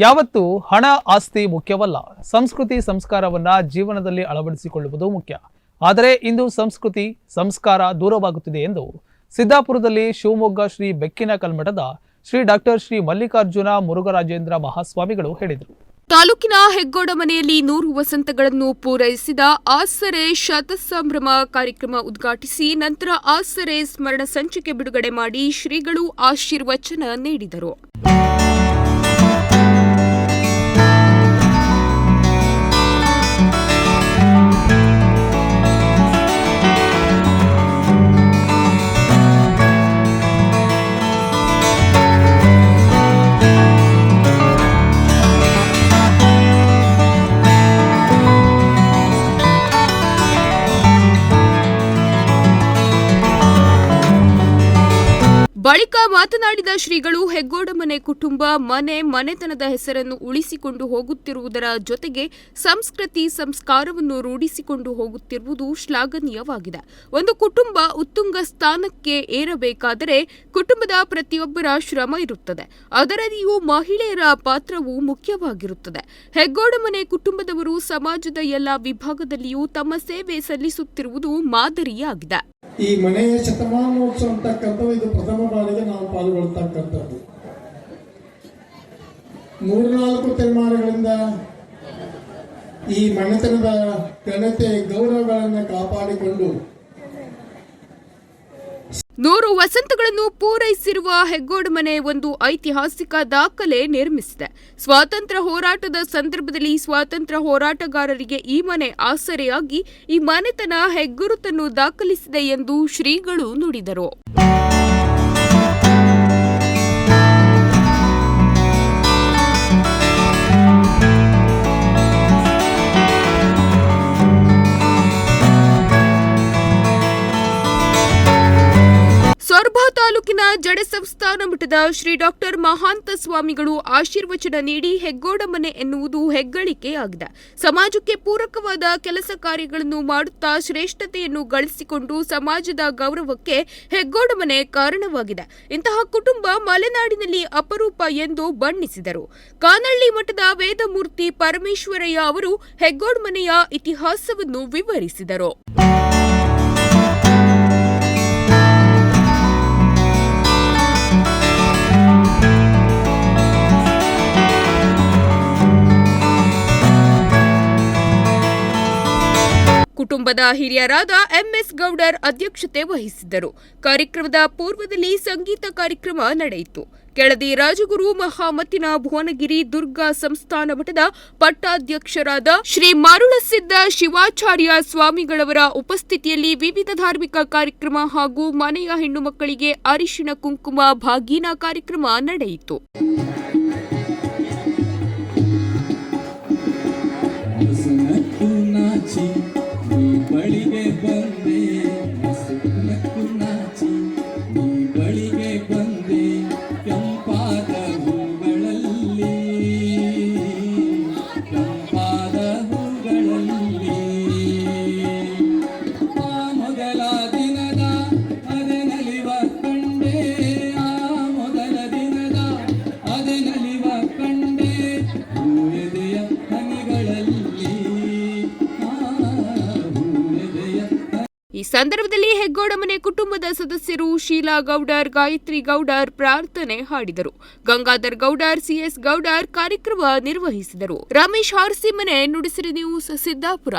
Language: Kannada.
ಯಾವತ್ತೂ ಹಣ ಆಸ್ತಿ ಮುಖ್ಯವಲ್ಲ. ಸಂಸ್ಕೃತಿ ಸಂಸ್ಕಾರವನ್ನ ಜೀವನದಲ್ಲಿ ಅಳವಡಿಸಿಕೊಳ್ಳುವುದು ಮುಖ್ಯ. ಆದರೆ ಇಂದು ಸಂಸ್ಕೃತಿ ಸಂಸ್ಕಾರ ದೂರವಾಗುತ್ತಿದೆ ಎಂದು ಸಿದ್ದಾಪುರದಲ್ಲಿ ಶಿವಮೊಗ್ಗ ಶ್ರೀ ಬೆಕ್ಕಿನ ಕಲ್ಮಠದ ಶ್ರೀ ಡಾಕ್ಟರ್ ಶ್ರೀ ಮಲ್ಲಿಕಾರ್ಜುನ ಮುರುಘರಾಜೇಂದ್ರ ಮಹಾಸ್ವಾಮಿಗಳು ಹೇಳಿದರು. ತಾಲೂಕಿನ ಹೆಗ್ಗೋಡ ಮನೆಯಲ್ಲಿ ನೂರು ವಸಂತಗಳನ್ನು ಪೂರೈಸಿದ ಆಸರೆ ಶತಸಂಭ್ರಮ ಕಾರ್ಯಕ್ರಮ ಉದ್ಘಾಟಿಸಿ ನಂತರ ಆಸರೆ ಸ್ಮರಣ ಸಂಚಿಕೆ ಬಿಡುಗಡೆ ಮಾಡಿ ಶ್ರೀಗಳು ಆಶೀರ್ವಚನ ನೀಡಿದರು. ಬಳಿಕ ಮಾತನಾಡಿದ ಶ್ರೀಗಳು, ಹೆಗ್ಗೋಡ ಮನೆ ಕುಟುಂಬ ಮನೆ ಮನೆತನದ ಹೆಸರನ್ನು ಉಳಿಸಿಕೊಂಡು ಹೋಗುತ್ತಿರುವುದರ ಜೊತೆಗೆ ಸಂಸ್ಕೃತಿ ಸಂಸ್ಕಾರವನ್ನು ರೂಢಿಸಿಕೊಂಡು ಹೋಗುತ್ತಿರುವುದು ಶ್ಲಾಘನೀಯವಾಗಿದೆ. ಒಂದು ಕುಟುಂಬ ಉತ್ತುಂಗ ಸ್ಥಾನಕ್ಕೆ ಏರಬೇಕಾದರೆ ಕುಟುಂಬದ ಪ್ರತಿಯೊಬ್ಬರ ಶ್ರಮ ಇರುತ್ತದೆ. ಅದರಲ್ಲಿಯೂ ಮಹಿಳೆಯರ ಪಾತ್ರವು ಮುಖ್ಯವಾಗಿರುತ್ತದೆ. ಹೆಗ್ಗೋಡ ಮನೆ ಕುಟುಂಬದವರು ಸಮಾಜದ ಎಲ್ಲ ವಿಭಾಗದಲ್ಲಿಯೂ ತಮ್ಮ ಸೇವೆ ಸಲ್ಲಿಸುತ್ತಿರುವುದು ಮಾದರಿಯಾಗಿದೆ. ಈ ಮನೆಯ ಶತಮಾನೋತ್ಸವ ಅಂತಕ್ಕಂಥದ್ದು ಇದು ಪ್ರಥಮ ಬಾರಿಗೆ ನಾವು ಪಾಲ್ಗೊಳ್ತಕ್ಕಂಥದ್ದು. ಮೂರ್ನಾಲ್ಕು ತಲೆಮಾರುಗಳಿಂದ ಈ ಮನೆತನದ ಘನತೆ, ಗೌರವಗಳನ್ನು ಕಾಪಾಡಿಕೊಂಡು ನೂರು ವಸಂತಗಳನ್ನು ಪೂರೈಸಿರುವ ಹೆಗ್ಗೋಡು ಮನೆ ಒಂದು ಐತಿಹಾಸಿಕ ದಾಖಲೆ ನಿರ್ಮಿಸಿದೆ. ಸ್ವಾತಂತ್ರ್ಯ ಹೋರಾಟದ ಸಂದರ್ಭದಲ್ಲಿ ಸ್ವಾತಂತ್ರ್ಯ ಹೋರಾಟಗಾರರಿಗೆ ಈ ಮನೆ ಆಸರೆಯಾಗಿ ಈ ಮನೆತನ ಹೆಗ್ಗುರುತನ್ನು ದಾಖಲಿಸಿದೆ ಎಂದು ಶ್ರೀಗಳು ನುಡಿದರು. ಸೊರಬ ತಾಲೂಕಿನ ಜಡೆ ಸಂಸ್ಥಾನ ಮಠದ ಶ್ರೀ ಡಾಕ್ಟರ್ ಮಹಾಂತ ಸ್ವಾಮಿಗಳು ಆಶೀರ್ವಚನ ನೀಡಿ ಹೆಗ್ಗೋಡಮನೆ ಎನ್ನುವುದು ಹೆಗ್ಗಳಿಕೆಯಾಗಿದೆ. ಸಮಾಜಕ್ಕೆ ಪೂರಕವಾದ ಕೆಲಸ ಕಾರ್ಯಗಳನ್ನು ಮಾಡುತ್ತಾ ಶ್ರೇಷ್ಠತೆಯನ್ನು ಗಳಿಸಿಕೊಂಡು ಸಮಾಜದ ಗೌರವಕ್ಕೆ ಹೆಗ್ಗೋಡಮನೆ ಕಾರಣವಾಗಿದೆ. ಇಂತಹ ಕುಟುಂಬ ಮಲೆನಾಡಿನಲ್ಲಿ ಅಪರೂಪ ಎಂದು ಬಣ್ಣಿಸಿದರು. ಕಾನಳ್ಳಿ ಮಠದ ವೇದಮೂರ್ತಿ ಪರಮೇಶ್ವರಯ್ಯ ಅವರು ಹೆಗ್ಗೋಡ ಮನೆಯ ಇತಿಹಾಸವನ್ನು ವಿವರಿಸಿದರು. ಕುಟುಂಬದ ಹಿರಿಯರಾದ ಎಂಎಸ್ ಗೌಡರ್ ಅಧ್ಯಕ್ಷತೆ ವಹಿಸಿದ್ದರು. ಕಾರ್ಯಕ್ರಮದ ಪೂರ್ವದಲ್ಲಿ ಸಂಗೀತ ಕಾರ್ಯಕ್ರಮ ನಡೆಯಿತು. ಕೆಳದಿ ರಾಜಗುರು ಮಹಾಮತಿನ ಭುವನಗಿರಿ ದುರ್ಗಾ ಸಂಸ್ಥಾನ ಮಠದ ಪಟ್ಟಾಧ್ಯಕ್ಷರಾದ ಶ್ರೀ ಮರುಳಸಿದ್ದ ಶಿವಾಚಾರ್ಯ ಸ್ವಾಮಿಗಳವರ ಉಪಸ್ಥಿತಿಯಲ್ಲಿ ವಿವಿಧ ಧಾರ್ಮಿಕ ಕಾರ್ಯಕ್ರಮ ಹಾಗೂ ಮನೆಯ ಹೆಣ್ಣು ಮಕ್ಕಳಿಗೆ ಅರಿಶಿಣ ಕುಂಕುಮ ಭಾಗೀನ ಕಾರ್ಯಕ್ರಮ ನಡೆಯಿತು. ಈ ಸಂದರ್ಭದಲ್ಲಿ ಹೆಗ್ಗೋಡ ಮನೆ ಕುಟುಂಬದ ಸದಸ್ಯರು ಶೀಲಾ ಗೌಡರ್, ಗಾಯತ್ರಿ ಗೌಡರ್ ಪ್ರಾರ್ಥನೆ ಹಾಡಿದರು. ಗಂಗಾಧರ್ ಗೌಡರ್ ಸಿಎಸ್ ಗೌಡರ್ ಕಾರ್ಯಕ್ರಮ ನಿರ್ವಹಿಸಿದರು. ರಮೇಶ್ ಹಾರ್ಸಿಮನೆ ನುಡಿಸಿರಿ ನ್ಯೂಸ್, ಸಿದ್ದಾಪುರ.